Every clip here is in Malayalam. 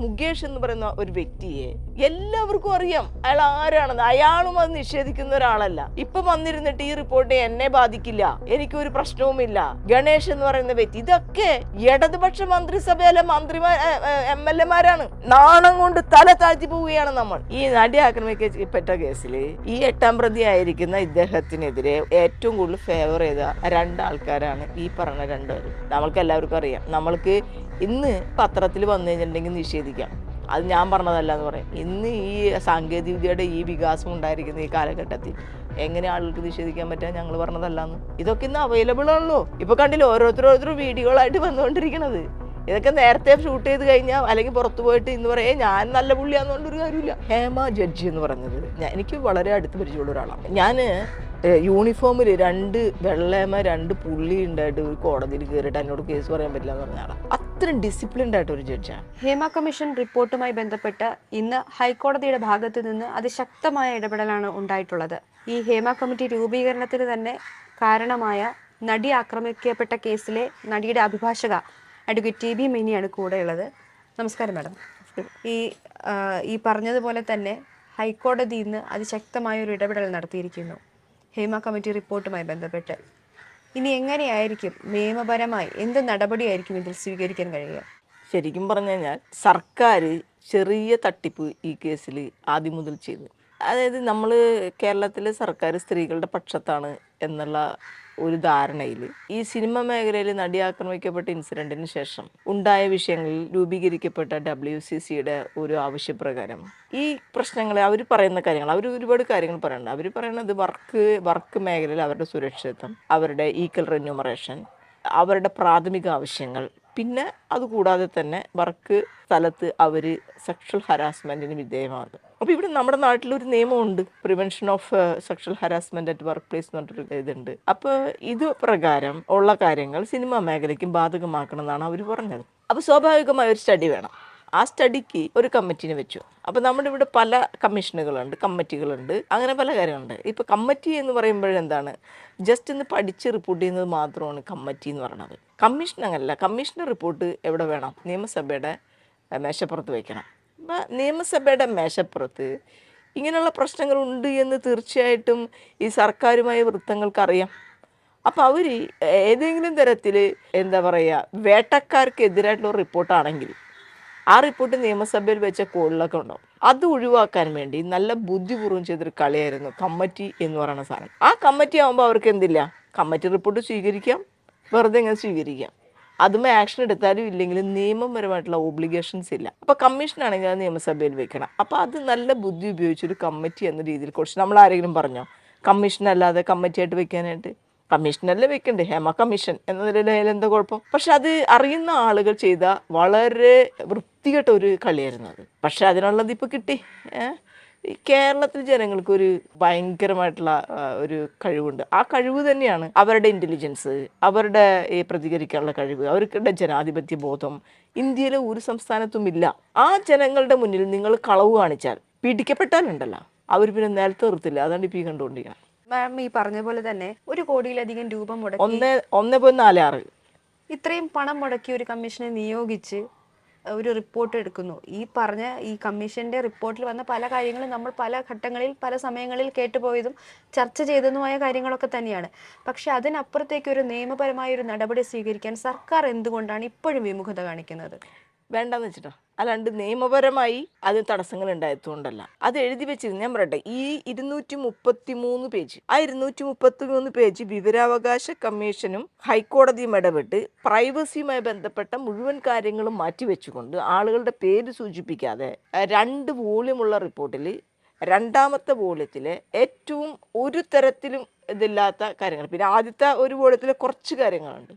മുകേഷ് എന്ന് പറയുന്ന ഒരു വ്യക്തിയെ എല്ലാവർക്കും അറിയാം. അയാൾ ആരാണെന്ന്. അയാളും അത് നിഷേധിക്കുന്ന ഒരാളല്ല. ഇപ്പൊ വന്നിരുന്നിട്ട് ഈ റിപ്പോർട്ട് എന്നെ ബാധിക്കില്ല. എനിക്കൊരു പ്രശ്നവുമില്ല. ഗണേഷ് എന്ന് പറയുന്ന വ്യക്തി. ഇതൊക്കെ ഇടതുപക്ഷ മന്ത്രിസഭയിലെ മന്ത്രിമാർ എം എൽ എമാരാണ്. നാണം കൊണ്ട് തല താഴ്ത്തി പോവുകയാണ് നമ്മൾ. ഈ നടി ആക്രമിക്കപ്പെട്ട കേസിൽ ഈ എട്ടാം പ്രതി ആയിരിക്കുന്ന ഇദ്ദേഹത്തിനെതിരെ ഏറ്റവും കൂടുതൽ ഫേവർ ചെയ്ത രണ്ടാൾക്കാരാണ് ഈ പറഞ്ഞ രണ്ടുപേരും. നമ്മൾക്ക് എല്ലാവർക്കും അറിയാം. നമ്മൾക്ക് ഇന്ന് പത്രത്തിൽ വന്നു കഴിഞ്ഞിട്ടുണ്ടെങ്കിൽ നിഷേധിക്കാം. അത് ഞാൻ പറഞ്ഞതല്ല എന്ന് പറയും. ഇന്ന് ഈ സാങ്കേതിക വിദ്യയുടെ ഈ വികാസം ഉണ്ടായിരിക്കുന്ന ഈ കാലഘട്ടത്തിൽ എങ്ങനെ ആളുകൾക്ക് നിഷേധിക്കാൻ പറ്റുക ഞങ്ങൾ പറഞ്ഞതല്ലാന്ന് ഇതൊക്കെ ഇന്ന് അവൈലബിൾ ആണല്ലോ. ഇപ്പൊ കണ്ടില്ല ഓരോരുത്തർ വീഡിയോകളായിട്ട് വന്നുകൊണ്ടിരിക്കണത്. ഇതൊക്കെ നേരത്തെ ഷൂട്ട് ചെയ്ത് കഴിഞ്ഞാൽ അല്ലെങ്കിൽ പുറത്തു പോയിട്ട് ഇന്ന് പറയേ ഞാൻ നല്ല പുള്ളിയാന്നുകൊണ്ട് ഒരു കാര്യമില്ല. ഹേമ ജഡ്ജി എന്ന് പറഞ്ഞത് എനിക്ക് വളരെ അടുത്ത് പരിചയമുള്ള ഒരാളാണ്. ഞാൻ യൂണിഫോമിൽ രണ്ട് വെള്ളേമ രണ്ട് പുള്ളി ഉണ്ടായിട്ട് ഒരു കോടതിയിൽ കയറിയിട്ട് എന്നോട് കേസ് പറയാൻ പറ്റില്ല എന്ന് പറഞ്ഞ ആളാണ് അത്രയും ഡിസിപ്ലിൻഡ് ആയിട്ട് ഒരു ജഡ്ജാണ് ഹേമ കമ്മീഷൻ റിപ്പോർട്ടുമായി ബന്ധപ്പെട്ട് ഇന്ന് ഹൈക്കോടതിയുടെ ഭാഗത്തു നിന്ന് അതിശക്തമായ ഇടപെടലാണ് ഉണ്ടായിട്ടുള്ളത്. ഈ ഹേമ കമ്മിറ്റി രൂപീകരണത്തിന് തന്നെ കാരണമായ നടി ആക്രമിക്കപ്പെട്ട കേസിലെ നടിയുടെ അഭിഭാഷക അഡ്വക്കേറ്റ് ടി ബി മിനിയാണ് കൂടെയുള്ളത്. നമസ്കാരം മാഡം. ഈ ഈ പറഞ്ഞതുപോലെ തന്നെ ഹൈക്കോടതി ഇന്ന് അതിശക്തമായ ഒരു ഇടപെടൽ നടത്തിയിരിക്കുന്നു. ഹേമ കമ്മിറ്റി റിപ്പോർട്ടുമായി ബന്ധപ്പെട്ട്. ഇനി എങ്ങനെയായിരിക്കും നിയമപരമായി? എന്ത് നടപടിയായിരിക്കും ഇതിൽ സ്വീകരിക്കാൻ കഴിയുക? ശരിക്കും പറഞ്ഞു കഴിഞ്ഞാൽ സർക്കാർ ചെറിയ തട്ടിപ്പ് ഈ കേസിൽ ആദ്യം മുതൽ ചെയ്തു. അതായത് നമ്മൾ കേരളത്തിലെ സർക്കാർ സ്ത്രീകളുടെ പക്ഷത്താണ് എന്നുള്ള ഒരു ധാരണയിൽ ഈ സിനിമ മേഖലയിൽ നടി ആക്രമിക്കപ്പെട്ട ഇൻസിഡന്റിന് ശേഷം ഉണ്ടായ വിഷയങ്ങളിൽ രൂപീകരിക്കപ്പെട്ട ഡബ്ല്യു സി സിയുടെ ഒരു ആവശ്യപ്രകാരം ഈ പ്രശ്നങ്ങളെ അവർ പറയുന്ന കാര്യങ്ങൾ അവർ ഒരുപാട് കാര്യങ്ങൾ പറയുന്നുണ്ട്. അവർ പറയുന്നത് വർക്ക് വർക്ക് മേഖലയിൽ അവരുടെ സുരക്ഷിതത്വം അവരുടെ ഈക്വൽ റെന്യൂമറേഷൻ അവരുടെ പ്രാഥമിക ആവശ്യങ്ങൾ പിന്നെ അതുകൂടാതെ തന്നെ വർക്ക് സ്ഥലത്ത് അവർ സെക്ഷൽ ഹരാസ്മെന്റിന് വിധേയമാകും അപ്പോൾ ഇവിടെ നമ്മുടെ നാട്ടിലൊരു നിയമമുണ്ട്. Prevention of sexual harassment at work place എന്ന് പറഞ്ഞിട്ടൊരു ഇതുണ്ട്. അപ്പോൾ ഇത് പ്രകാരം ഉള്ള കാര്യങ്ങൾ സിനിമാ മേഖലയ്ക്കും ബാധകമാക്കണം എന്നാണ് അവർ പറഞ്ഞത്. അപ്പോൾ സ്വാഭാവികമായ ഒരു സ്റ്റഡി വേണം. ആ സ്റ്റഡിക്ക് ഒരു കമ്മിറ്റിനെ വെച്ചു. അപ്പോൾ നമ്മുടെ ഇവിടെ പല കമ്മീഷനുകളുണ്ട് കമ്മിറ്റികളുണ്ട് അങ്ങനെ പല കാര്യങ്ങളുണ്ട്. ഇപ്പോൾ കമ്മിറ്റി എന്ന് പറയുമ്പോഴെന്താണ് ജസ്റ്റ് ഒന്ന് പഠിച്ച് റിപ്പോർട്ട് ചെയ്യുന്നത് മാത്രമാണ് കമ്മിറ്റി എന്ന് പറയുന്നത്. കമ്മീഷൻ അങ്ങനല്ല കമ്മീഷന്റെ റിപ്പോർട്ട് എവിടെ വേണം? നിയമസഭയുടെ മേശപ്പുറത്ത് വയ്ക്കണം നിയമസഭയുടെ മേശപ്പുറത്ത് ഇങ്ങനെയുള്ള പ്രശ്നങ്ങളുണ്ട് എന്ന് തീർച്ചയായിട്ടും ഈ സർക്കാരുമായ വൃത്തങ്ങൾക്കറിയാം. അപ്പോൾ അവർ ഏതെങ്കിലും തരത്തിൽ എന്താ പറയുക വേട്ടക്കാർക്കെതിരായിട്ടുള്ള റിപ്പോർട്ടാണെങ്കിൽ ആ റിപ്പോർട്ട് നിയമസഭയിൽ വെച്ച കോളിലൊക്കെ ഉണ്ടാവും. അത് ഒഴിവാക്കാൻ വേണ്ടി നല്ല ബുദ്ധിപൂർവം ചെയ്തൊരു കളിയായിരുന്നു കമ്മിറ്റി എന്ന് പറയുന്ന സാധനം. ആ കമ്മിറ്റി ആകുമ്പോൾ അവർക്ക് എന്തില്ല? കമ്മിറ്റി റിപ്പോർട്ട് സ്വീകരിക്കാം. വെറുതെ ഇങ്ങനെ സ്വീകരിക്കാം. അതുമേ ആക്ഷൻ എടുത്താലും ഇല്ലെങ്കിലും നിയമപരമായിട്ടുള്ള ഓബ്ലിഗേഷൻസ് ഇല്ല. അപ്പോൾ കമ്മീഷൻ ആണെങ്കിൽ അത് നിയമസഭയിൽ വെക്കണം. അപ്പോൾ അത് നല്ല ബുദ്ധി ഉപയോഗിച്ചൊരു കമ്മിറ്റി എന്ന രീതിയിൽ കുറച്ച് നമ്മൾ ആരെങ്കിലും പറഞ്ഞോ? കമ്മീഷൻ അല്ലാതെ കമ്മിറ്റി ആയിട്ട് വെക്കാനായിട്ട്? കമ്മീഷനല്ലേ വെക്കണ്ടേ? ഹേമ കമ്മീഷൻ എന്ന നിലയിൽ എന്താ കുഴപ്പം? പക്ഷെ അത് അറിയുന്ന ആളുകൾ ചെയ്ത വളരെ വൃത്തികെട്ട ഒരു കളിയായിരുന്നു അത്. പക്ഷെ അതിനുള്ളത് ഇപ്പോൾ കിട്ടി. ഏ? ഈ കേരളത്തിൽ ജനങ്ങൾക്ക് ഒരു ഭയങ്കരമായിട്ടുള്ള ഒരു കഴിവുണ്ട്. ആ കഴിവ് തന്നെയാണ് അവരുടെ ഇന്റലിജൻസ് അവരുടെ ഈ പ്രതികരിക്കാനുള്ള കഴിവ് അവരുടെ ജനാധിപത്യ ബോധം. ഇന്ത്യയിലെ ഒരു സംസ്ഥാനത്തും ഇല്ല ആ ജനങ്ങളുടെ മുന്നിൽ നിങ്ങൾ കളവ് കാണിച്ചാൽ പിടിക്കപ്പെട്ടാലുണ്ടല്ലോ അവർ പിന്നെ നിലത്ത് നിർത്തില്ല. അതാണ് ഇപ്പോൾ ഈ കണ്ടുകൊണ്ടിരിക്കുന്നത്. മാം ഈ പറഞ്ഞ പോലെ തന്നെ ഒരു കോടിയിലധികം രൂപ മുടക്കി ഒന്ന് ഒന്ന് പോയി നാല് ആറ്. ഇത്രയും പണം മുടക്കി ഒരു കമ്മീഷനെ നിയോഗിച്ച് ഒരു റിപ്പോർട്ട് എടുക്കുന്നു. ഈ പറഞ്ഞ ഈ കമ്മീഷന്റെ റിപ്പോർട്ടിൽ വന്ന പല കാര്യങ്ങളും നമ്മൾ പല ഘട്ടങ്ങളിൽ പല സമയങ്ങളിൽ കേട്ടുപോയതും ചർച്ച ചെയ്തതുമായ കാര്യങ്ങളൊക്കെ തന്നെയാണ്. പക്ഷെ അതിനപ്പുറത്തേക്ക് ഒരു നിയമപരമായ ഒരു നടപടി സ്വീകരിക്കാൻ സർക്കാർ എന്തുകൊണ്ടാണ് ഇപ്പോഴും വിമുഖത കാണിക്കുന്നത്? വേണ്ടെന്ന് വെച്ചിട്ടോ. അല്ലാണ്ട് നിയമപരമായി അതിന് തടസ്സങ്ങൾ ഉണ്ടായതുകൊണ്ടല്ല. അത് എഴുതി വെച്ചിരുന്നു. ഞാൻ പറയട്ടെ ഈ ഇരുന്നൂറ്റി മുപ്പത്തി മൂന്ന് പേജ് ആ ഇരുന്നൂറ്റി മുപ്പത്തി മൂന്ന് പേജ് വിവരാവകാശ കമ്മീഷനും ഹൈക്കോടതിയും ഇടപെട്ട് പ്രൈവസിയുമായി ബന്ധപ്പെട്ട മുഴുവൻ കാര്യങ്ങളും മാറ്റി വെച്ചുകൊണ്ട് ആളുകളുടെ പേര് സൂചിപ്പിക്കാതെ രണ്ട് വോള്യമുള്ള റിപ്പോർട്ടിൽ രണ്ടാമത്തെ വോള്യത്തിലെ ഏറ്റവും ഒരു തരത്തിലും ഇതില്ലാത്ത കാര്യങ്ങൾ. പിന്നെ ആദ്യത്തെ ഒരു വോള്യത്തിലെ കുറച്ച് കാര്യങ്ങളുണ്ട്.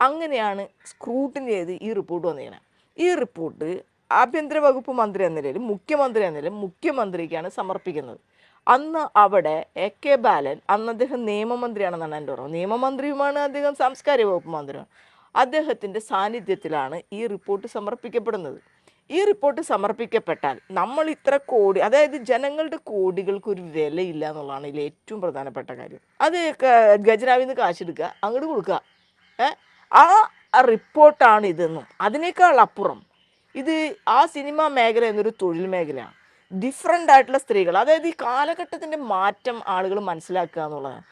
അങ്ങനെയാണ് സ്ക്രൂട്ടിനി ചെയ്ത് ഈ റിപ്പോർട്ട് വന്നിരിക്കുന്നത് ഈ റിപ്പോർട്ട് ആഭ്യന്തര വകുപ്പ് മന്ത്രി എന്ന നിലയിൽ മുഖ്യമന്ത്രി എന്ന നിലയിൽ മുഖ്യമന്ത്രിക്കാണ് സമർപ്പിക്കുന്നത്. അന്ന് അവിടെ എ കെ ബാലൻ അന്ന് അദ്ദേഹം നിയമമന്ത്രിയാണെന്നാണ് എന്റെ ഓർമ്മ. നിയമമന്ത്രിയുമാണ് അദ്ദേഹം സാംസ്കാരിക വകുപ്പ് മന്ത്രിയാണ്. അദ്ദേഹത്തിന്റെ സാന്നിധ്യത്തിലാണ് ഈ റിപ്പോർട്ട് സമർപ്പിക്കപ്പെടുന്നത്. ഈ റിപ്പോർട്ട് സമർപ്പിക്കപ്പെട്ടാൽ നമ്മൾ ഇത്ര കോടി അതായത് ജനങ്ങളുടെ കോടികൾക്ക് ഒരു വിലയില്ല എന്നുള്ളതാണ് ഇതിൽ ഏറ്റവും പ്രധാനപ്പെട്ട കാര്യം. അത് ഗജനാവിൽ നിന്ന് കാശെടുക്കുക അങ്ങോട്ട് കൊടുക്കുക. ഏ? ആ റിപ്പോർട്ടാണ് ഇതെന്നും. അതിനേക്കാൾ അപ്പുറം ഇത് ആ സിനിമ മേഖല എന്നൊരു തൊഴിൽ മേഖലയാണ്. ഡിഫറെന്റ് ആയിട്ടുള്ള സ്ത്രീകൾ അതായത് ഈ കാലഘട്ടത്തിന്റെ മാറ്റം ആളുകൾ മനസ്സിലാക്കുക എന്നുള്ളതാണ്.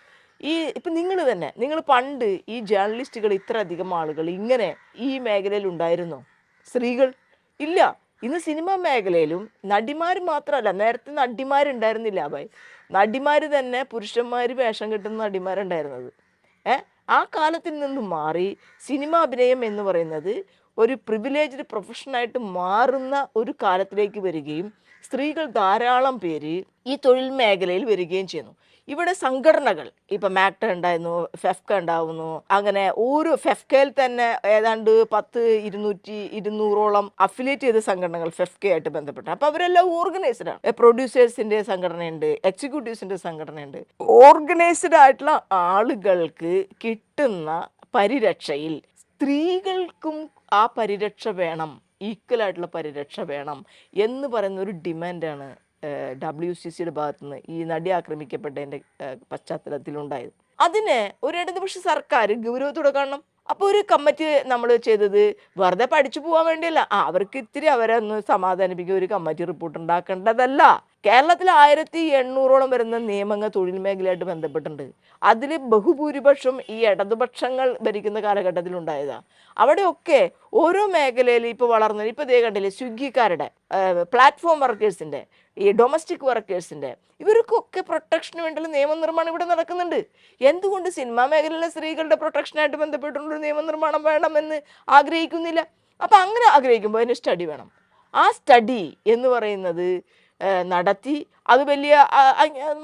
ഈ ഇപ്പം നിങ്ങൾ തന്നെ നിങ്ങൾ പണ്ട് ഈ ജേർണലിസ്റ്റുകൾ ഇത്ര അധികം ആളുകൾ ഇങ്ങനെ ഈ മേഖലയിൽ ഉണ്ടായിരുന്നോ? സ്ത്രീകൾ? ഇല്ല. ഇന്ന് സിനിമാ മേഖലയിലും നടിമാർ മാത്രമല്ല നേരത്തെ നടിമാരുണ്ടായിരുന്നില്ല ഭായ് നടിമാർ തന്നെ പുരുഷന്മാർ വേഷം കെട്ടുന്ന നടിമാരുണ്ടായിരുന്നത്. ഏ? ആ കാലത്തിൽ നിന്ന് മാറി സിനിമ അഭിനയം എന്ന് പറയുന്നത് ഒരു പ്രിവിലേജ്ഡ് പ്രൊഫഷനായിട്ട് മാറുന്ന ഒരു കാലത്തിലേക്ക് വരികയും സ്ത്രീകൾ ധാരാളം പേര് ഈ തൊഴിൽ മേഖലയിൽ വരികയും ചെയ്യുന്നു. ഇവിടെ സംഘടനകൾ ഇപ്പൊ മാക്ട ഉണ്ടായിരുന്നു ഫെഫ്ക ഉണ്ടാവുന്നു അങ്ങനെ ഓരോ ഫെഫ്കയിൽ തന്നെ ഏതാണ്ട് പത്ത് ഇരുന്നൂറ്റി ഇരുന്നൂറോളം അഫിലിയേറ്റ് ചെയ്ത സംഘടനകൾ ഫെഫ്കയായിട്ട് ബന്ധപ്പെട്ട്. അപ്പൊ അവരെല്ലാം ഓർഗനൈസ്ഡ് ആണ്. പ്രൊഡ്യൂസേഴ്സിന്റെ സംഘടനയുണ്ട് എക്സിക്യൂട്ടീവ്സിന്റെ സംഘടനയുണ്ട്. ഓർഗനൈസ്ഡ് ആയിട്ടുള്ള ആളുകൾക്ക് കിട്ടുന്ന പരിരക്ഷയിൽ സ്ത്രീകൾക്കും ആ പരിരക്ഷ വേണം ഈക്വൽ ആയിട്ടുള്ള പരിരക്ഷ വേണം എന്ന് പറയുന്ന ഒരു ഡിമാൻഡാണ് ഡബ്ല്യു സി സിയുടെ ഭാഗത്തു നിന്ന് ഈ നടി ആക്രമിക്കപ്പെട്ടതിന്റെ പശ്ചാത്തലത്തിലുണ്ടായത്. അതിന് ഒരു ഇടതുപക്ഷ സർക്കാർ ഗൗരവത്തോടെ കാണണം. അപ്പോൾ ഒരു കമ്മിറ്റി നമ്മൾ ചെയ്തത് വെറുതെ പഠിച്ചു പോകാൻ വേണ്ടിയല്ല. ആ അവർക്ക് ഇത്തിരി അവരെ ഒന്ന് സമാധാനിപ്പിക്കുക ഒരു കമ്മിറ്റി റിപ്പോർട്ട് ഉണ്ടാക്കേണ്ടതല്ല. കേരളത്തിൽ ആയിരത്തി എണ്ണൂറോളം വരുന്ന നിയമങ്ങൾ തൊഴിൽ മേഖലയായിട്ട് ബന്ധപ്പെട്ടിട്ടുണ്ട്. അതിൽ ബഹുഭൂരിപക്ഷം ഈ ഇടതുപക്ഷങ്ങൾ ഭരിക്കുന്ന കാലഘട്ടത്തിൽ ഉണ്ടായതാണ് അവിടെയൊക്കെ ഓരോ മേഖലയിൽ ഇപ്പോൾ വളർന്നത് ഇപ്പോൾ ദേ കണ്ടില്ലേ സ്വിഗ്ഗിക്കാരുടെ പ്ലാറ്റ്ഫോം വർക്കേഴ്സിന്റെ ഈ ഡൊമസ്റ്റിക് വർക്കേഴ്സിന്റെ ഇവർക്കൊക്കെ പ്രൊട്ടക്ഷന് വേണ്ടിയുള്ള നിയമനിർമ്മാണം ഇവിടെ നടക്കുന്നുണ്ട്. എന്തുകൊണ്ട് സിനിമാ മേഖലയിലെ സ്ത്രീകളുടെ പ്രൊട്ടക്ഷനായിട്ട് ബന്ധപ്പെട്ടുള്ള നിയമനിർമ്മാണം വേണമെന്ന് ആഗ്രഹിക്കുന്നില്ല? അപ്പം അങ്ങനെ ആഗ്രഹിക്കുമ്പോൾ അതിന് സ്റ്റഡി വേണം. ആ സ്റ്റഡി എന്ന് പറയുന്നത് നടത്തി അത് വലിയ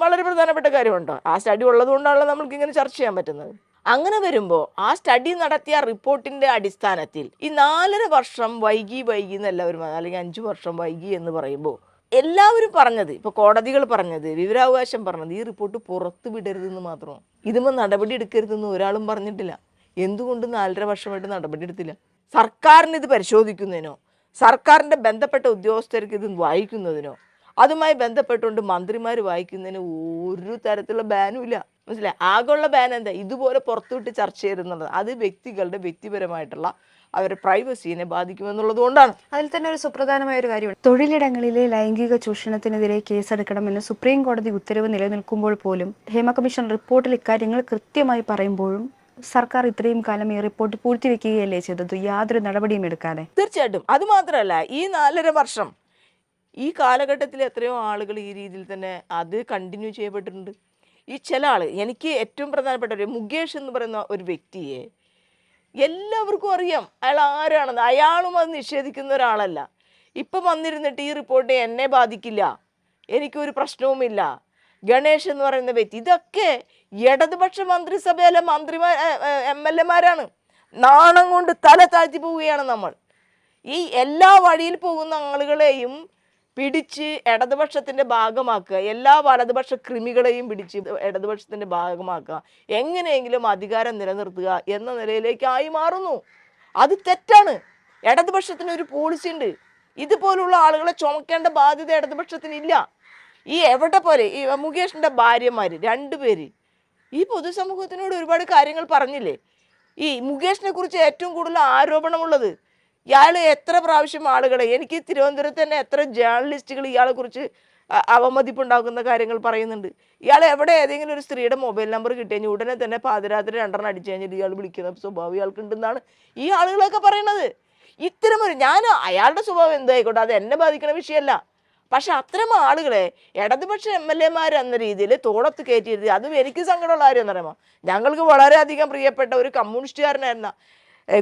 വളരെ പ്രധാനപ്പെട്ട കാര്യമുണ്ടോ? ആ സ്റ്റഡി ഉള്ളതുകൊണ്ടാണല്ലോ നമ്മൾക്ക് ഇങ്ങനെ ചർച്ച ചെയ്യാൻ പറ്റുന്നത്. അങ്ങനെ വരുമ്പോൾ ആ സ്റ്റഡി നടത്തിയ റിപ്പോർട്ടിന്റെ അടിസ്ഥാനത്തിൽ ഈ നാലര വർഷം വൈകി വൈകി എന്നല്ല വരുമ്പോൾ. അല്ലെങ്കിൽ അഞ്ച് വർഷം വൈകി എന്ന് പറയുമ്പോൾ എല്ലാവരും പറഞ്ഞത് ഇപ്പൊ കോടതികൾ പറഞ്ഞത് വിവരാവകാശം പറഞ്ഞത് ഈ റിപ്പോർട്ട് പുറത്തു വിടരുതെന്ന് മാത്രമാണ്. ഇതുമ്പോൾ നടപടി എടുക്കരുതെന്ന് ഒരാളും പറഞ്ഞിട്ടില്ല. എന്തുകൊണ്ട് നാലര വർഷമായിട്ട് നടപടി എടുത്തില്ല? സർക്കാരിന് ഇത് പരിശോധിക്കുന്നതിനോ സർക്കാരിന്റെ ബന്ധപ്പെട്ട ഉദ്യോഗസ്ഥർക്ക് ഇത് വായിക്കുന്നതിനോ അതുമായി ബന്ധപ്പെട്ടുകൊണ്ട് മന്ത്രിമാർ വായിക്കുന്നതിന് ഒരു തരത്തിലുള്ള ബാനും ഇല്ല. മനസ്സിലായി? ആകെയുള്ള ബാൻ എന്താ? ഇതുപോലെ പുറത്തുവിട്ട് ചർച്ച ചെയ്തെന്നുള്ളത് അത് വ്യക്തികളുടെ വ്യക്തിപരമായിട്ടുള്ള അവരുടെ പ്രൈവസീനെ ബാധിക്കുമെന്നുള്ളത് കൊണ്ടാണ് അതിൽ തന്നെ ഒരു സുപ്രധാനമായ ഒരു കാര്യമാണ് തൊഴിലിടങ്ങളിലെ ലൈംഗിക ചൂഷണത്തിനെതിരെ കേസെടുക്കണമെന്ന് സുപ്രീം കോടതി ഉത്തരവ് നിലനിൽക്കുമ്പോൾ പോലും ഹേമ കമ്മീഷൻ റിപ്പോർട്ടിൽ ഇക്കാര്യങ്ങൾ കൃത്യമായി പറയുമ്പോഴും സർക്കാർ ഇത്രയും കാലം ഈ റിപ്പോർട്ട് പൂഴ്ത്തിവെക്കുകയല്ലേ ചെയ്തത്? യാതൊരു നടപടിയും എടുക്കാതെ. തീർച്ചയായിട്ടും. അത് മാത്രമല്ല ഈ നാലര വർഷം ഈ കാലഘട്ടത്തിൽ എത്രയോ ആളുകൾ ഈ രീതിയിൽ തന്നെ അത് കണ്ടിന്യൂ ചെയ്യപ്പെട്ടിട്ടുണ്ട്. ഈ ചില ആൾ എനിക്ക് ഏറ്റവും പ്രധാനപ്പെട്ട ഒരു മുകേഷ് എന്ന് പറയുന്ന ഒരു വ്യക്തിയെ എല്ലാവർക്കും അറിയാം അയാൾ ആരാണെന്ന്. അയാളും അത് നിഷേധിക്കുന്ന ഒരാളല്ല. ഇപ്പം വന്നിരുന്നിട്ട് ഈ റിപ്പോർട്ട് എന്നെ ബാധിക്കില്ല. എനിക്കൊരു പ്രശ്നവുമില്ല ഗണേഷ് എന്ന് പറയുന്ന വ്യക്തി. ഇതൊക്കെ ഇടതുപക്ഷ മന്ത്രിസഭയിലെ മന്ത്രിമാർ എം എൽ എമാരാണ്. നാണം കൊണ്ട് തല താഴ്ത്തി പോവുകയാണ് നമ്മൾ. ഈ എല്ലാ വഴിയിൽ പോകുന്ന ആളുകളെയും പിടിച്ച് ഇടതുപക്ഷത്തിന്റെ ഭാഗമാക്കുക. എല്ലാ വലതുപക്ഷ കൃമികളെയും പിടിച്ച് ഇടതുപക്ഷത്തിന്റെ ഭാഗമാക്കുക. എങ്ങനെയെങ്കിലും അധികാരം നിലനിർത്തുക എന്ന നിലയിലേക്കായി മാറുന്നു. അത് തെറ്റാണ്. ഇടതുപക്ഷത്തിന് ഒരു പോളിസി ഉണ്ട്. ഇതുപോലുള്ള ആളുകളെ ചുമക്കേണ്ട ബാധ്യത ഇടതുപക്ഷത്തിന് ഇല്ല. ഈ എവിടെ പോലെ ഈ മുകേഷിന്റെ ഭാര്യമാര് രണ്ടുപേര് ഈ പൊതുസമൂഹത്തിനോട് ഒരുപാട് കാര്യങ്ങൾ പറഞ്ഞില്ലേ? ഈ മുകേഷിനെ കുറിച്ച് ഏറ്റവും കൂടുതൽ ആരോപണമുള്ളത് ഇയാൾ എത്ര പ്രാവശ്യം ആളുകളെ എനിക്ക് തിരുവനന്തപുരത്ത് തന്നെ എത്ര ജേർണലിസ്റ്റുകൾ ഇയാളെ കുറിച്ച് അവമതിപ്പുണ്ടാക്കുന്ന കാര്യങ്ങൾ പറയുന്നുണ്ട്. ഇയാൾ എവിടെ ഏതെങ്കിലും ഒരു സ്ത്രീയുടെ മൊബൈൽ നമ്പർ കിട്ടിക്കഴിഞ്ഞാൽ ഉടനെ തന്നെ പാതിരാത്രി രണ്ടെണ്ണം അടിച്ചു കഴിഞ്ഞാൽ ഇയാൾ വിളിക്കുന്ന സ്വഭാവം ഇയാൾക്കുണ്ടെന്നാണ് ഈ ആളുകളൊക്കെ പറയണത്. ഇത്തരം ഒരു ഞാൻ അയാളുടെ സ്വഭാവം എന്തായിക്കോട്ടെ അത് എന്നെ ബാധിക്കുന്ന വിഷയമല്ല. പക്ഷെ അത്തരം ആളുകളെ ഇടതുപക്ഷ എം എൽ എമാർ എന്ന രീതിയിൽ തോളത്ത് കയറ്റിയിരുത്തി അതും എനിക്ക് സങ്കടമുള്ള കാര്യം എന്ന് പറയുമ്പോൾ ഞങ്ങൾക്ക് വളരെയധികം പ്രിയപ്പെട്ട ഒരു കമ്മ്യൂണിസ്റ്റുകാരനായിരുന്ന ഏ,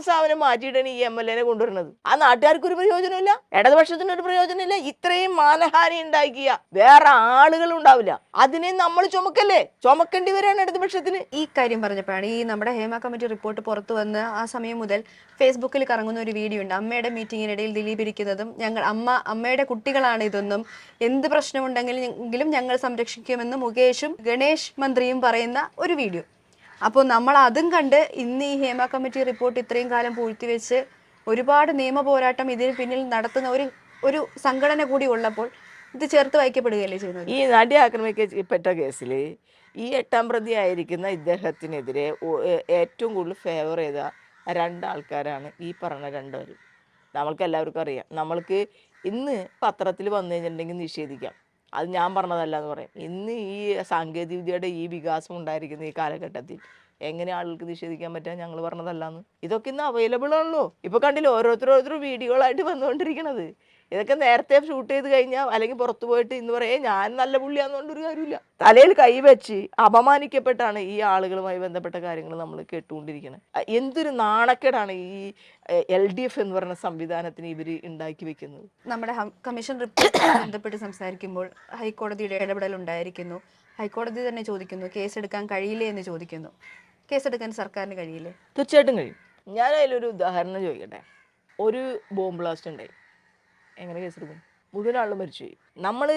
സ്ഥാപനം മാറ്റിയിട്ടാണ് ഈ എം എൽ എനെ കൊണ്ടുവരുന്നത്. ആ നാട്ടുകാർക്ക് ഒരു പ്രയോജനമില്ല ഇടതുപക്ഷത്തിന് ഒരു പ്രയോജനമില്ല ഇത്രയും മാനഹാനി ഉണ്ടാക്കിയ വേറെ ആളുകൾ ഉണ്ടാവില്ല. അതിനെ നമ്മൾ ചുമക്കല്ലേ? ചുമക്കേണ്ടി വരാണ് ഇടതുപക്ഷത്തിന്. ഈ കാര്യം പറഞ്ഞപ്പോഴാണ് ഈ നമ്മുടെ ഹേമ കമ്മിറ്റി റിപ്പോർട്ട് പുറത്തു വന്ന് ആ സമയം മുതൽ ഫേസ്ബുക്കിൽ കറങ്ങുന്ന ഒരു വീഡിയോ ഉണ്ട്. അമ്മയുടെ മീറ്റിങ്ങിനിടയിൽ ദിലീപ് ഇരിക്കുന്നതും ഞങ്ങൾ അമ്മ അമ്മയുടെ കുട്ടികളാണ് ഇതൊന്നും എന്ത് പ്രശ്നമുണ്ടെങ്കിലും ഞങ്ങൾ സംരക്ഷിക്കുമെന്ന് മുകേഷും ഗണേഷ് മന്ത്രിയും പറയുന്ന ഒരു വീഡിയോ അപ്പോൾ നമ്മൾ അതും കണ്ട് ഇന്ന് ഈ ഹേമ കമ്മിറ്റി റിപ്പോർട്ട് ഇത്രയും കാലം പൂഴ്ത്തിവെച്ച് ഒരുപാട് നിയമ പോരാട്ടം ഇതിന് പിന്നിൽ നടത്തുന്ന ഒരു ഒരു സംഘടന കൂടി ഉള്ളപ്പോൾ ഇത് ചേർത്ത് വായിക്കപ്പെടുകയല്ലേ ചെയ്യുന്നത്? ഈ നടി ആക്രമിക്കപ്പെട്ട കേസിൽ ഈ എട്ടാം പ്രതി ആയിരിക്കുന്ന ഇദ്ദേഹത്തിനെതിരെ ഏറ്റവും കൂടുതൽ ഫേവർ ചെയ്ത രണ്ടാൾക്കാരാണ് ഈ പറഞ്ഞ രണ്ടുപേരും. നമ്മൾക്ക് എല്ലാവർക്കും അറിയാം. നമ്മൾക്ക് ഇന്ന് പത്രത്തിൽ വന്നു കഴിഞ്ഞിട്ടുണ്ടെങ്കിൽ നിഷേധിക്കാം. അത് ഞാൻ പറഞ്ഞതല്ല എന്ന് പറയും. ഇന്ന് ഈ സാങ്കേതിക വിദ്യയുടെ ഈ വികാസം ഉണ്ടായിരിക്കുന്ന ഈ കാലഘട്ടത്തിൽ എങ്ങനെ ആളുകൾക്ക് നിഷേധിക്കാൻ പറ്റുക ഞങ്ങൾ പറഞ്ഞതല്ലാന്ന്? ഇതൊക്കെ ഇന്ന് അവൈലബിൾ ആണല്ലോ. ഇപ്പൊ കണ്ടില്ലേ ഓരോരുത്തർ വീഡിയോകളായിട്ട് വന്നുകൊണ്ടിരിക്കണത്. ഇതൊക്കെ നേരത്തെ ഷൂട്ട് ചെയ്ത് കഴിഞ്ഞാൽ അല്ലെങ്കിൽ പുറത്തു പോയിട്ട് ഇന്ന് പറയേ ഞാൻ നല്ല പുള്ളിയാന്നുകൊണ്ട് ഒരു കാര്യമില്ല തലയിൽ കൈവച്ച് അപമാനിക്കപ്പെട്ടാണ് ഈ ആളുകളുമായി ബന്ധപ്പെട്ട കാര്യങ്ങൾ നമ്മൾ കേട്ടുകൊണ്ടിരിക്കുന്നത്. എന്തൊരു നാണക്കേടാണ് ഈ എൽ ഡി എഫ് എന്ന് പറയുന്ന സംവിധാനത്തിന് ഇവർ ഉണ്ടാക്കി വെക്കുന്നത്. നമ്മുടെ കമ്മീഷൻ റിപ്പോർട്ട് ബന്ധപ്പെട്ട് സംസാരിക്കുമ്പോൾ ഹൈക്കോടതിയുടെ ഇടപെടൽ ഉണ്ടായിരിക്കുന്നു. ഹൈക്കോടതി തന്നെ ചോദിക്കുന്നു കേസെടുക്കാൻ കഴിയില്ലേ? എന്ന് ചോദിക്കുന്നു. കേസെടുക്കാൻ സർക്കാരിന് കഴിയില്ലേ? തീർച്ചയായിട്ടും കഴിയും. ഞാൻ അതിലൊരു ഉദാഹരണം ചോദിക്കട്ടെ? ഒരു ബോംബ് ബ്ലാസ്റ്റ് ഉണ്ടായി. എങ്ങനെ കേസെടുക്കും? മുഴുവൻ ആളും മരിച്ചുപോയി നമ്മൾ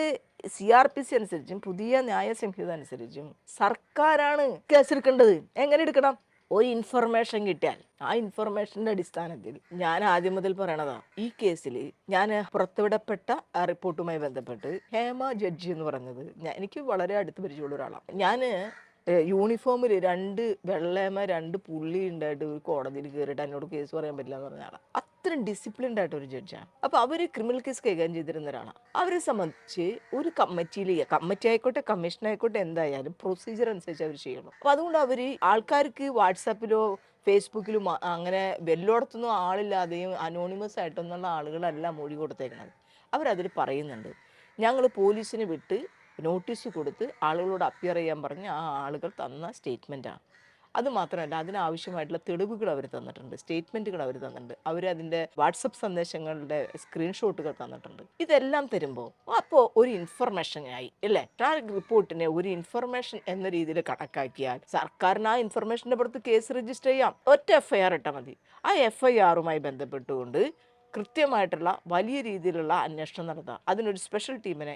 സി ആർ പി സി അനുസരിച്ചും പുതിയ ന്യായ സംഹിത അനുസരിച്ചും സർക്കാരാണ് കേസെടുക്കേണ്ടത്. എങ്ങനെ എടുക്കണം? ഒരു ഇൻഫർമേഷൻ കിട്ടിയാൽ. ആ ഇൻഫർമേഷന്റെ അടിസ്ഥാനത്തിൽ ഞാൻ ആദ്യം മുതൽ പറയണതാ. ഈ കേസിൽ ഞാൻ പുറത്തുവിടപ്പെട്ട റിപ്പോർട്ടുമായി ബന്ധപ്പെട്ട് ഹേമ ജഡ്ജി എന്ന് പറഞ്ഞത് എനിക്ക് വളരെ അടുത്ത് പരിചയമുള്ള ഒരാളാണ്. ഞാൻ യൂണിഫോമിൽ രണ്ട് വെള്ളേമ രണ്ട് പുള്ളി ഉണ്ടായിട്ട് ഒരു കോടതിയിൽ കയറിയിട്ട് എന്നോട് കേസ് പറയാൻ പറ്റില്ല എന്ന് പറഞ്ഞ ആളാണ് അത്രയും ഡിസിപ്ലിൻഡ് ആയിട്ട് ഒരു ജഡ്ജാണ് അപ്പോൾ അവർ ക്രിമിനൽ കേസ് കൈകാര്യം ചെയ്തിരുന്ന ഒരാളാണ് അവരെ സംബന്ധിച്ച് ഒരു കമ്മിറ്റിയിൽ കമ്മിറ്റി ആയിക്കോട്ടെ കമ്മീഷൻ ആയിക്കോട്ടെ എന്തായാലും പ്രൊസീജിയർ അനുസരിച്ച് അവർ ചെയ്യണം. അപ്പോൾ അതുകൊണ്ട് അവർ ആൾക്കാർക്ക് വാട്സാപ്പിലോ ഫേസ്ബുക്കിലും അങ്ങനെ വെല്ലോടത്തൊന്നും ആളില്ലാതെയും അനോണിമസ് ആയിട്ടൊന്നുള്ള ആളുകളല്ല മൊഴി കൊടുത്തേക്കുന്നത് അവരതിൽ പറയുന്നുണ്ട്. ഞങ്ങൾ പോലീസിന് വിട്ട് നോട്ടീസ് കൊടുത്ത് ആളുകളോട് അപ്പിയർ ചെയ്യാൻ പറഞ്ഞ് ആ ആളുകൾ തന്ന സ്റ്റേറ്റ്മെന്റാണ് അത് മാത്രമല്ല അതിനാവശ്യമായിട്ടുള്ള തെളിവുകൾ അവർ തന്നിട്ടുണ്ട് സ്റ്റേറ്റ്മെന്റുകൾ അവർ തന്നിട്ടുണ്ട്. അവർ അതിന്റെ വാട്സപ്പ് സന്ദേശങ്ങളുടെ സ്ക്രീൻഷോട്ടുകൾ തന്നിട്ടുണ്ട്. ഇതെല്ലാം തരുമ്പോൾ അപ്പോൾ ഒരു ഇൻഫർമേഷൻ ആയി അല്ലേ? ആ റിപ്പോർട്ടിനെ ഒരു ഇൻഫർമേഷൻ എന്ന രീതിയിൽ കണക്കാക്കിയാൽ സർക്കാരിന് ആ ഇൻഫർമേഷന്റെ പുറത്ത് കേസ് രജിസ്റ്റർ ചെയ്യാം. ഒറ്റ എഫ് ഐ ആർ ഇട്ടാൽ മതി. ആ എഫ് ഐ ആറുമായി ബന്ധപ്പെട്ടുകൊണ്ട് കൃത്യമായിട്ടുള്ള വലിയ രീതിയിലുള്ള അന്വേഷണം നടത്തുക അതിനൊരു സ്പെഷ്യൽ ടീമിനെ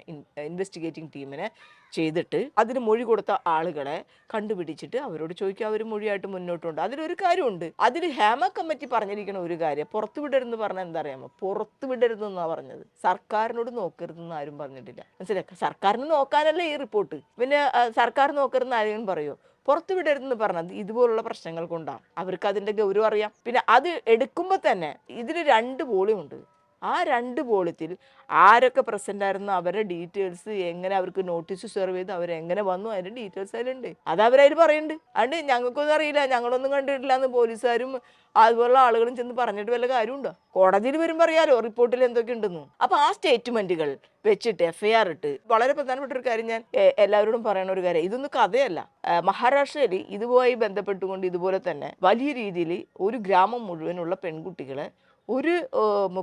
ഇൻവെസ്റ്റിഗേറ്റിംഗ് ടീമിനെ ചെയ്തിട്ട് അതിന് മൊഴി കൊടുത്ത ആളുകളെ കണ്ടുപിടിച്ചിട്ട് അവരോട് ചോദിക്കുക അവർ മൊഴിയായിട്ട് മുന്നോട്ടുണ്ട്. അതിലൊരു കാര്യമുണ്ട്. അതിൽ ഹേമ കമ്മിറ്റി പറഞ്ഞിരിക്കുന്ന ഒരു കാര്യം പുറത്തുവിടരുതെന്ന് പറഞ്ഞാൽ എന്താ അറിയാമോ പുറത്തുവിടരുതെന്നാണ് പറഞ്ഞത്. സർക്കാരിനോട് നോക്കരുതെന്ന് ആരും പറഞ്ഞിട്ടില്ല. മനസ്സിലാക്കുക സർക്കാരിന് നോക്കാനല്ലേ ഈ റിപ്പോർട്ട് പിന്നെ സർക്കാർ നോക്കരുതെന്ന് ആരെങ്കിലും പറയുമോ പുറത്തു വിടരുതെന്ന് പറഞ്ഞത് ഇതുപോലുള്ള പ്രശ്നങ്ങൾ കൊണ്ടാണ്. അവർക്ക് അതിന്റെ ഗൗരവം അറിയാം. പിന്നെ അത് എടുക്കുമ്പോൾ തന്നെ ഇതിൽ രണ്ട് വോളിയുണ്ട് ആ രണ്ട് പോളിത്തിൽ ആരൊക്കെ പ്രസന്റ് ആയിരുന്നു അവരുടെ ഡീറ്റെയിൽസ് എങ്ങനെ അവർക്ക് നോട്ടീസ് സെർവ് ചെയ്തു അവരെങ്ങനെ വന്നു അതിന്റെ ഡീറ്റെയിൽസ് അതിലുണ്ട്. അത് അവരതിൽ പറയുന്നുണ്ട് അതുകൊണ്ട് ഞങ്ങൾക്കൊന്നും അറിയില്ല ഞങ്ങളൊന്നും കണ്ടിട്ടില്ല എന്ന് പോലീസുകാരും അതുപോലുള്ള ആളുകളും ചെന്ന് പറഞ്ഞിട്ട് വല്ല കാര്യമുണ്ടോ? കോടതിയിൽ വരുമ്പോൾ അറിയാലോ റിപ്പോർട്ടിൽ എന്തൊക്കെ ഉണ്ടെന്ന്. അപ്പൊ ആ സ്റ്റേറ്റ്മെന്റുകൾ വെച്ചിട്ട് എഫ് ഐ ആർ ഇട്ട് വളരെ പ്രധാനപ്പെട്ട ഒരു കാര്യം ഞാൻ എല്ലാവരോടും പറയുന്ന ഒരു കാര്യം. ഇതൊന്നും കഥയല്ല. മഹാരാഷ്ട്രയിൽ ഇതുമായി ബന്ധപ്പെട്ടുകൊണ്ട് ഇതുപോലെ തന്നെ വലിയ രീതിയിൽ ഒരു ഗ്രാമം മുഴുവനുള്ള പെൺകുട്ടികളെ ഒരു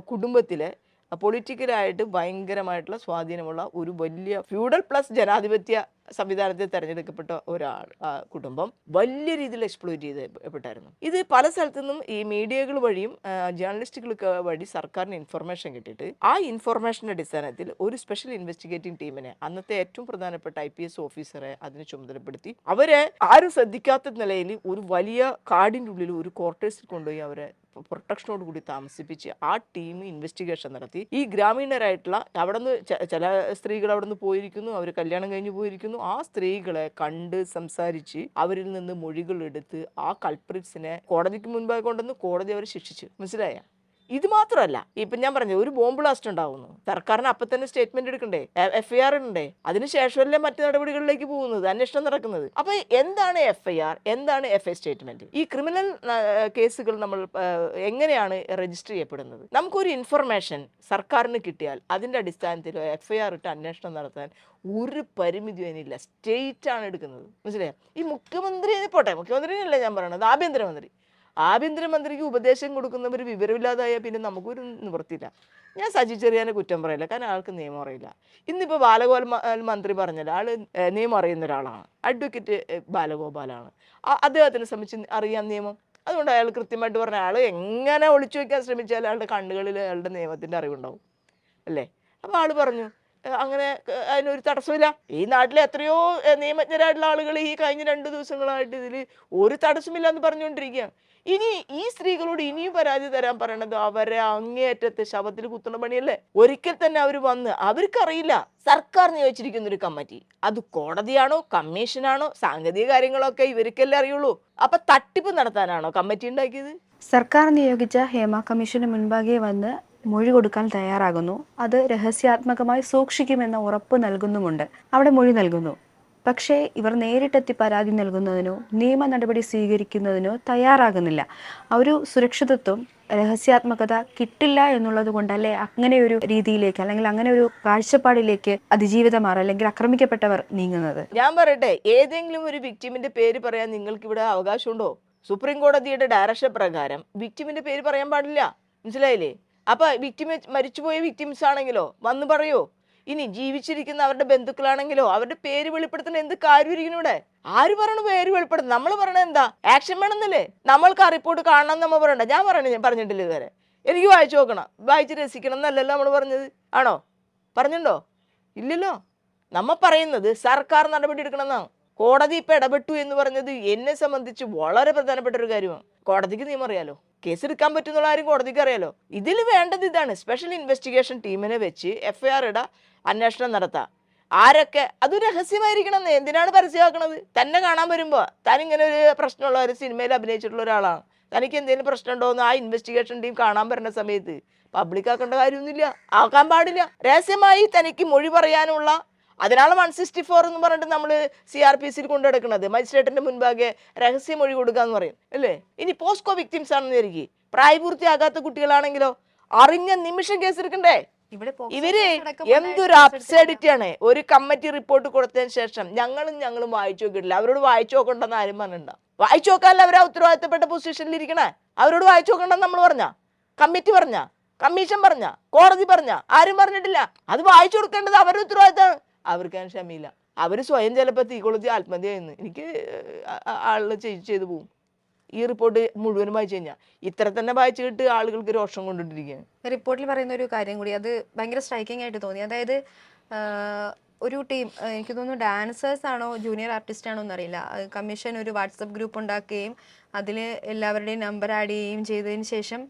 കുടുംബത്തിലെ പൊളിറ്റിക്കലായിട്ട് ഭയങ്കരമായിട്ടുള്ള സ്വാധീനമുള്ള ഒരു വലിയ ഫ്യൂഡൽ പ്ലസ് ജനാധിപത്യ സംവിധാനത്തിൽ തെരഞ്ഞെടുക്കപ്പെട്ട ഒരാൾ കുടുംബം വലിയ രീതിയിൽ എക്സ്പ്ലോയിറ്റ് ചെയ്യപ്പെട്ടായിരുന്നു ഇത് പല സ്ഥലത്തു നിന്നും ഈ മീഡിയകൾ വഴിയും ജേർണലിസ്റ്റുകൾക്ക് വഴി സർക്കാരിന് ഇൻഫർമേഷൻ കിട്ടിയിട്ട് ആ ഇൻഫർമേഷന്റെ അടിസ്ഥാനത്തിൽ ഒരു സ്പെഷ്യൽ ഇൻവെസ്റ്റിഗേറ്റിംഗ് ടീമിനെ അന്നത്തെ ഏറ്റവും പ്രധാനപ്പെട്ട ഐ പി എസ് ഓഫീസറെ അതിനെ ചുമതലപ്പെടുത്തി അവരെ ആരും ശ്രദ്ധിക്കാത്ത നിലയിൽ ഒരു വലിയ കാടിന്റെ ഉള്ളിൽ ഒരു ക്വാർട്ടേഴ്സിൽ കൊണ്ടുപോയി അവരെ പ്രൊട്ടക്ഷനോട് കൂടി താമസിപ്പിച്ച് ആ ടീം ഇൻവെസ്റ്റിഗേഷൻ നടത്തി. ഈ ഗ്രാമീണരായിട്ടുള്ള അവിടെ നിന്ന് ചില സ്ത്രീകൾ അവിടെ നിന്ന് പോയിരിക്കുന്നു അവർ കല്യാണം കഴിഞ്ഞ് പോയിരിക്കുന്നു. ആ സ്ത്രീകളെ കണ്ട് സംസാരിച്ച് അവരിൽ നിന്ന് മൊഴികൾ എടുത്ത് ആ കൾപ്രിറ്റ്സിനെ കോടതിക്ക് മുൻപായി കൊണ്ടുവന്ന് കോടതി അവരെ ശിക്ഷിച്ചു. മനസ്സിലായ? ഇത് മാത്രമല്ല ഇപ്പം ഞാൻ പറഞ്ഞു ഒരു ബോംബ് ബ്ലാസ്റ്റ് ഉണ്ടാവുന്നു. സർക്കാരിന് അപ്പം തന്നെ സ്റ്റേറ്റ്മെന്റ് എടുക്കണ്ടേ? എഫ് ഐ ആർ ഉണ്ടേ അതിനുശേഷമല്ലേ മറ്റു നടപടികളിലേക്ക് പോകുന്നത് അന്വേഷണം നടക്കുന്നത്. അപ്പൊ എന്താണ് എഫ് ഐ ആർ എന്താണ് എഫ് ഐ സ്റ്റേറ്റ്മെന്റ് ഈ ക്രിമിനൽ കേസുകൾ നമ്മൾ എങ്ങനെയാണ് രജിസ്റ്റർ ചെയ്യപ്പെടുന്നത്? നമുക്കൊരു ഇൻഫർമേഷൻ സർക്കാരിന് കിട്ടിയാൽ അതിന്റെ അടിസ്ഥാനത്തിൽ എഫ് ഐ ആർ ഇട്ട് അന്വേഷണം നടത്താൻ ഒരു പരിമിതിയും അതിനില്ല സ്റ്റേറ്റ് ആണ് എടുക്കുന്നത്. മനസ്സിലായോ? ഈ മുഖ്യമന്ത്രി പോട്ടെ മുഖ്യമന്ത്രിയല്ല ഞാൻ പറയണത്? ആഭ്യന്തരമന്ത്രി. ആഭ്യന്തരമന്ത്രിക്ക് ഉപദേശം കൊടുക്കുന്നവർ വിവരമില്ലാതായാൽ പിന്നെ നമുക്കൊരു നിവൃത്തിയില്ല. ഞാൻ സജി ചെറിയാനെ കുറ്റം പറയില്ല. കാരണം ആൾക്ക് നിയമം അറിയില്ല. ഇന്നിപ്പോൾ ബാലഗോപാൽ മന്ത്രി പറഞ്ഞല്ലോ ആൾ നിയമം അറിയുന്ന ഒരാളാണ്. അഡ്വക്കേറ്റ് ബാലഗോപാലാണ്. അദ്ദേഹത്തിനെ സംബന്ധിച്ച് അറിയാം നിയമം. അതുകൊണ്ട് അയാൾ കൃത്യമായിട്ട് പറഞ്ഞ ആൾ എങ്ങനെ ഒളിച്ചു വയ്ക്കാൻ ശ്രമിച്ചാൽ അയാളുടെ കണ്ണുകളിൽ അയാളുടെ നിയമത്തിന്റെ അറിവുണ്ടാവും. അല്ലേ? അപ്പോൾ ആൾ പറഞ്ഞു അങ്ങനെ അതിനൊരു തടസ്സമില്ല. ഈ നാട്ടിലെ എത്രയോ നിയമജ്ഞരായിട്ടുള്ള ആളുകൾ ഈ കഴിഞ്ഞ രണ്ട് ദിവസങ്ങളായിട്ട് ഇതിൽ ഒരു തടസ്സമില്ല എന്ന് പറഞ്ഞുകൊണ്ടിരിക്കുക ഇനി ഈ സ്ത്രീകളോട് ഇനിയും പരാതി തരാൻ പറയണത് അവരെ അങ്ങേയറ്റത്തെ ശവത്തിൽ കുത്തുന്ന പണിയല്ലേ? ഒരിക്കൽ തന്നെ അവർ വന്ന് അവർക്കറിയില്ല. സർക്കാർ നിയോഗിച്ചിരിക്കുന്ന ഒരു കമ്മിറ്റി. അത് കോടതിയാണോ കമ്മീഷനാണോ സാങ്കേതിക കാര്യങ്ങളൊക്കെ ഇവർക്കല്ലേ അറിയുള്ളൂ. അപ്പൊ തട്ടിപ്പ് നടത്താനാണോ കമ്മിറ്റി ഉണ്ടാക്കിയത്? സർക്കാർ നിയോഗിച്ച ഹേമ കമ്മീഷന് മുൻപാകെ വന്ന് മൊഴി കൊടുക്കാൻ തയ്യാറാകുന്നു. അത് രഹസ്യാത്മകമായി സൂക്ഷിക്കുമെന്ന ഉറപ്പ് നൽകുന്നുമുണ്ട്. അവിടെ മൊഴി നൽകുന്നു. പക്ഷേ ഇവർ നേരിട്ടെത്തി പരാതി നൽകുന്നതിനോ നിയമ നടപടി സ്വീകരിക്കുന്നതിനോ തയ്യാറാകുന്നില്ല. ആ ഒരു സുരക്ഷിതത്വം രഹസ്യാത്മകത കിട്ടില്ല എന്നുള്ളത് കൊണ്ടല്ലേ അങ്ങനെ ഒരു രീതിയിലേക്ക് അല്ലെങ്കിൽ അങ്ങനെ ഒരു കാഴ്ചപ്പാടിലേക്ക് അതിജീവിതമാർ അല്ലെങ്കിൽ ആക്രമിക്കപ്പെട്ടവർ നീങ്ങുന്നത്? ഞാൻ പറയട്ടെ ഏതെങ്കിലും ഒരു വിക്ടിമിന്റെ പേര് പറയാൻ നിങ്ങൾക്ക് ഇവിടെ അവകാശമുണ്ടോ? സുപ്രീം കോടതിയുടെ ഡയറക്ഷൻ പ്രകാരം. വിക്ടിമിന്റെ പേര് പറയാൻ പാടില്ല. മനസ്സിലായില്ലേ? അപ്പൊ വിക്ടിം മരിച്ചുപോയ വിക്ടിംസ് ആണെങ്കിലോ? വന്ന് പറയോ? ഇനി ജീവിച്ചിരിക്കുന്ന അവരുടെ ബന്ധുക്കളാണെങ്കിലോ അവരുടെ പേര് വെളിപ്പെടുത്തുന്ന എന്ത് കാര്യം ഇരിക്കുന്നു ഇവിടെ? ആര് പറയണു പേര് വെളിപ്പെടുത്തും? നമ്മൾ പറയണത് എന്താ? ആക്ഷൻ വേണമെന്നല്ലേ? നമ്മൾക്ക് ആ റിപ്പോർട്ട് കാണണം നമ്മൾ പറയണ്ട. ഞാൻ പറയണ പറഞ്ഞിട്ടില്ല ഇതുവരെ. എനിക്ക് വായിച്ചു നോക്കണം. വായിച്ച് രസിക്കണം എന്നല്ലല്ലോ നമ്മൾ പറഞ്ഞത്. ആണോ? പറഞ്ഞുണ്ടോ ഇല്ലല്ലോ. നമ്മൾ പറയുന്നത് സർക്കാർ നടപടി എടുക്കണമെന്നാണ് കോടതി ഇപ്പൊ ഇടപെട്ടു എന്ന് പറഞ്ഞത് എന്നെ സംബന്ധിച്ച് വളരെ പ്രധാനപ്പെട്ട ഒരു കാര്യമാണ്. കോടതിക്ക് നിയമം അറിയാലോ. കേസ് എടുക്കാൻ പറ്റുന്നുള്ള ആരും കോടതിക്ക് അറിയാലോ. ഇതിൽ വേണ്ടത് ഇതാണ്. സ്പെഷ്യൽ ഇൻവെസ്റ്റിഗേഷൻ ടീമിനെ വെച്ച് എഫ് ഐ ആർ ഇട അന്വേഷണം നടത്താം. ആരൊക്കെ അത് രഹസ്യമായിരിക്കണം എന്ന് എന്തിനാണ് പരസ്യമാക്കണത്? തന്നെ കാണാൻ വരുമ്പോൾ താൻ ഇങ്ങനെ ഒരു പ്രശ്നമുള്ള ഒരു സിനിമയിൽ അഭിനയിച്ചിട്ടുള്ള ഒരാളാണ്. തനിക്ക് എന്തെങ്കിലും പ്രശ്നമുണ്ടോ എന്ന് ആ ഇൻവെസ്റ്റിഗേഷൻ ടീം കാണാൻ വരുന്ന സമയത്ത് പബ്ലിക് ആക്കേണ്ട കാര്യമൊന്നുമില്ല. ആക്കാൻ പാടില്ല. രഹസ്യമായി തനിക്ക് മൊഴി പറയാനുള്ള അതിനാണ് വൺ സിക്സ്റ്റി ഫോർ എന്ന് പറഞ്ഞിട്ട് നമ്മൾ സി ആർ പി സിയിൽ കൊണ്ടു നടക്കുന്നത്. മജിസ്ട്രേറ്റിന്റെ മുൻപാകെ രഹസ്യ മൊഴി കൊടുക്കുക എന്ന് പറയും. അല്ലേ? ഇനി പോസ്കോ വിക്ടിംസ് ആണെന്ന് വിചാരിക്കും. പ്രായപൂർത്തിയാകാത്ത കുട്ടികളാണെങ്കിലോ അറിഞ്ഞ നിമിഷം കേസ് എടുക്കണ്ടേ? ഇവർ എന്തൊരു അപ്സൈഡിറ്റി ആണ് ഒരു കമ്മിറ്റി റിപ്പോർട്ട് കൊടുത്തതിന് ശേഷം ഞങ്ങളും ഞങ്ങളും വായിച്ചു നോക്കിയിട്ടില്ല. അവരോട് വായിച്ചു നോക്കണ്ടെന്ന് ആരും പറഞ്ഞിട്ടുണ്ടോ വായിച്ചു നോക്കാനല്ല അവർ ഉത്തരവാദിത്തപ്പെട്ട പൊസിഷനിൽ ഇരിക്കണേ. അവരോട് വായിച്ചു നോക്കണ്ടെന്ന് നമ്മൾ പറഞ്ഞ? കമ്മിറ്റി പറഞ്ഞ? കമ്മീഷൻ പറഞ്ഞ? കോടതി പറഞ്ഞ? ആരും പറഞ്ഞിട്ടില്ല. അത് വായിച്ചു കൊടുക്കേണ്ടത് അവരുടെ ഉത്തരവാദിത്തമാണ്. അവർക്ക് അതിന് ക്ഷമയില്ല. അവർ സ്വയം ചിലപ്പോൾ തീ കൊളുത്തി ആത്മഹത്യ ചെയ്യുന്നു. എനിക്ക് ആളുകൾ ചെയ്ത് ചെയ്തു പോകും ഈ റിപ്പോർട്ട് മുഴുവനും വായിച്ചു കഴിഞ്ഞാൽ ഇത്ര തന്നെ വായിച്ചിട്ട് ആളുകൾക്ക് രോഷം കൊണ്ടിട്ടിരിക്കുകയാണ് റിപ്പോർട്ടിൽ പറയുന്ന ഒരു കാര്യം കൂടി അത് ഭയങ്കര സ്ട്രൈക്കിംഗ് ആയിട്ട് തോന്നി. അതായത് ഒരു ടീം എനിക്ക് തോന്നുന്നു ഡാൻസേഴ്സ് ആണോ ജൂനിയർ ആർട്ടിസ്റ്റ് ആണോ എന്നറിയില്ല. കമ്മീഷൻ ഒരു വാട്സപ്പ് ഗ്രൂപ്പ് ഉണ്ടാക്കുകയും അതിൽ എല്ലാവരുടെയും നമ്പർ ആഡ് ചെയ്യുകയും ചെയ്തതിന് ശേഷം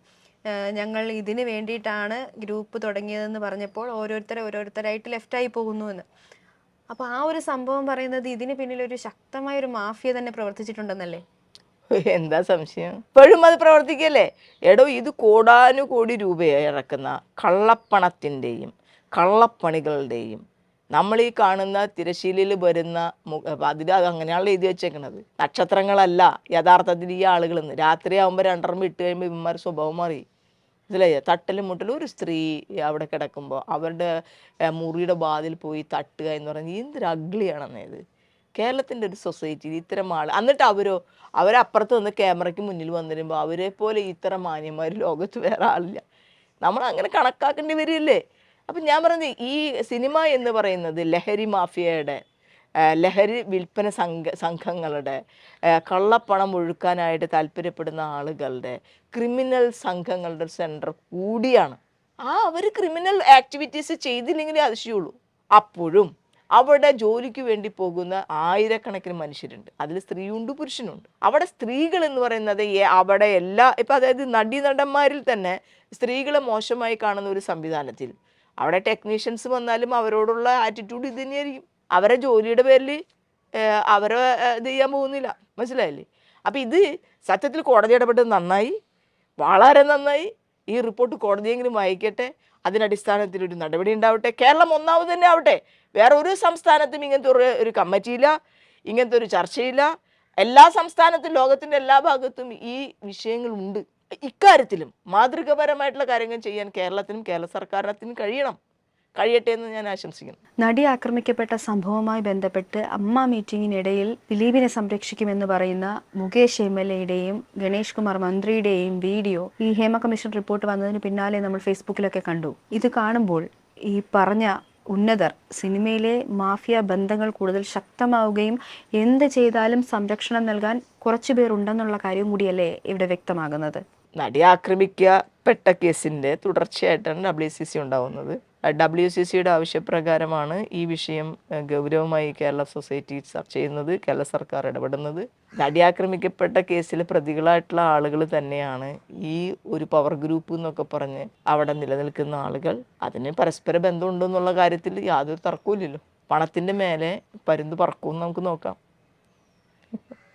ഞങ്ങൾ ഇതിന് വേണ്ടിയിട്ടാണ് ഗ്രൂപ്പ് തുടങ്ങിയതെന്ന് പറഞ്ഞപ്പോൾ ഓരോരുത്തരെ ഓരോരുത്തരായിട്ട് ലെഫ്റ്റായി പോകുന്നു എന്ന്. അപ്പോൾ ആ ഒരു സംഭവം പറയുന്നത് ഇതിന് പിന്നിൽ ഒരു ശക്തമായ ഒരു മാഫിയ തന്നെ പ്രവർത്തിച്ചിട്ടുണ്ടെന്നല്ലേ? എന്താ സംശയം? ഇപ്പോഴും അത് പ്രവർത്തിക്കല്ലേ? എടോ ഇത് കോടാനുകോടി രൂപയായി ഇറക്കുന്ന കള്ളപ്പണത്തിന്റെയും കള്ളപ്പണികളുടെയും നമ്മൾ ഈ കാണുന്ന തിരശ്ശീലിൽ വരുന്ന അതിൽ അത് അങ്ങനെയാണല്ലോ എഴുതി വെച്ചേക്കണത്. നക്ഷത്രങ്ങളല്ല യഥാർത്ഥത്തിൽ ഈ ആളുകളെന്ന്. രാത്രിയാകുമ്പോൾ രണ്ടെണ്ണം ഇട്ട് കഴിയുമ്പോൾ ഇവന്മാർ സ്വഭാവം മാറി. ഇതിലേ തട്ടലും മുട്ടലും ഒരു സ്ത്രീ അവിടെ കിടക്കുമ്പോൾ അവരുടെ മുറിയുടെ ബാതിൽ പോയി തട്ടുക എന്ന് പറഞ്ഞ് എന്തൊരു അഗ്ലിയാണെന്നേ ഇത്. കേരളത്തിന്റെ ഒരു സൊസൈറ്റിയിൽ ഇത്തരം ആൾ എന്നിട്ട് അവരോ അവരപ്പുറത്ത് നിന്ന് ക്യാമറയ്ക്ക് മുന്നിൽ വന്നിരുമ്പോൾ അവരെ പോലെ ഇത്തരം മാന്യന്മാർ ലോകത്ത് വേറെ ആളില്ല. നമ്മൾ അങ്ങനെ കണക്കാക്കേണ്ടി വരില്ലേ? അപ്പം ഞാൻ പറയുന്നത് ഈ സിനിമ എന്ന് പറയുന്നത് ലഹരി മാഫിയയുടെ ലഹരി വിൽപ്പന സംഘ സംഘങ്ങളുടെ കള്ളപ്പണം ഒഴുക്കാനായിട്ട് താല്പര്യപ്പെടുന്ന ആളുകളുടെ ക്രിമിനൽ സംഘങ്ങളുടെ സെന്റർ കൂടിയാണ്. ആ അവർ ക്രിമിനൽ ആക്ടിവിറ്റീസ് ചെയ്തില്ലെങ്കിലേ അതിശയുള്ളൂ. അപ്പോഴും അവിടെ ജോലിക്ക് വേണ്ടി പോകുന്ന ആയിരക്കണക്കിന് മനുഷ്യരുണ്ട്. അതിൽ സ്ത്രീയുണ്ട് പുരുഷനുണ്ട്. അവിടെ സ്ത്രീകൾ എന്ന് പറയുന്നത് അവിടെ എല്ലാ ഇപ്പം അതായത് നടി നടന്മാരിൽ തന്നെ സ്ത്രീകളെ മോശമായി കാണുന്ന ഒരു സംവിധാനത്തിൽ. അവിടെ ടെക്നീഷ്യൻസ് വന്നാലും അവരോടുള്ള ആറ്റിറ്റ്യൂഡ് ഇത് തന്നെയായിരിക്കും. അവരെ ജോലിയുടെ പേരിൽ അവരെ ഇത് ചെയ്യാൻ പോകുന്നില്ല. മനസ്സിലായില്ലേ? അപ്പം ഇത് സത്യത്തിൽ കോടതി ഇടപെട്ടത് നന്നായി. വളരെ നന്നായി. ഈ റിപ്പോർട്ട് കോടതിയെങ്കിലും വായിക്കട്ടെ. അതിനടിസ്ഥാനത്തിൽ ഒരു നടപടി ഉണ്ടാവട്ടെ. കേരളം ഒന്നാമത് തന്നെ ആവട്ടെ. വേറെ ഒരു സംസ്ഥാനത്തും ഇങ്ങനത്തെ ഒരു ഒരു കമ്മിറ്റിയില്ല ഇങ്ങനത്തെ ഒരു ചർച്ചയില്ല. എല്ലാ സംസ്ഥാനത്തും ലോകത്തിന്റെ എല്ലാ ഭാഗത്തും ഈ വിഷയങ്ങളുണ്ട്. ഇക്കാര്യത്തിലും മാതൃകപരമായിട്ടുള്ള കാര്യങ്ങൾ ചെയ്യാൻ കേരളത്തിനും കേരള സർക്കാരിനും കഴിയണം. കഴിയട്ടെ എന്ന് ഞാൻ ആശംസിക്കുന്നു. നടി ആക്രമിക്കപ്പെട്ട സംഭവവുമായി ബന്ധപ്പെട്ട് അമ്മ മീറ്റിംഗിനിടയിൽ ദിലീപിനെ സംരക്ഷിക്കുമെന്ന് പറയുന്ന മുകേഷ് എം എൽ എയുടെയും ഗണേഷ് കുമാർ മന്ത്രിയുടെയും വീഡിയോ ഈ ഹേമ കമ്മീഷൻ റിപ്പോർട്ട് വന്നതിന് പിന്നാലെ നമ്മൾ ഫേസ്ബുക്കിലൊക്കെ കണ്ടു. ഇത് കാണുമ്പോൾ ഈ പറഞ്ഞ ഉന്നതർ സിനിമയിലെ മാഫിയ ബന്ധങ്ങൾ കൂടുതൽ ശക്തമാവുകയും എന്ത് ചെയ്താലും സംരക്ഷണം നൽകാൻ കുറച്ചു പേരുണ്ടെന്നുള്ള കാര്യം കൂടിയല്ലേ ഇവിടെ വ്യക്തമാകുന്നത്. നടി ആക്രമിക്കപ്പെട്ട കേസിന്റെ തുടർച്ചയായിട്ടാണ് ഡബ്ല്യു സി സി ഉണ്ടാവുന്നത്. ഡബ്ല്യു സി സിയുടെ ആവശ്യപ്രകാരമാണ് ഈ വിഷയം ഗൗരവമായി കേരള സൊസൈറ്റി ചർച്ച ചെയ്യുന്നത് കേരള സർക്കാർ ഇടപെടുന്നത്. നടി ആക്രമിക്കപ്പെട്ട കേസിലെ പ്രതികളായിട്ടുള്ള ആളുകൾ തന്നെയാണ് ഈ ഒരു പവർ ഗ്രൂപ്പ് എന്നൊക്കെ പറഞ്ഞ് അവിടെ നിലനിൽക്കുന്ന ആളുകൾ. അതിന് പരസ്പര ബന്ധമുണ്ടെന്നുള്ള കാര്യത്തിൽ യാതൊരു തർക്കമില്ലല്ലോ പണത്തിന്റെ മേലെ പരുന്ത് പറക്കും നമുക്ക് നോക്കാം.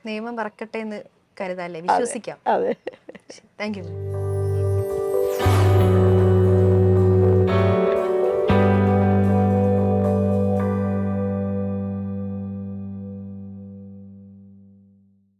നിയമം പറക്കട്ടെ എന്ന് കരുതാല്ലേ? വിശ്വസിക്കാം. അതെ. Thank you.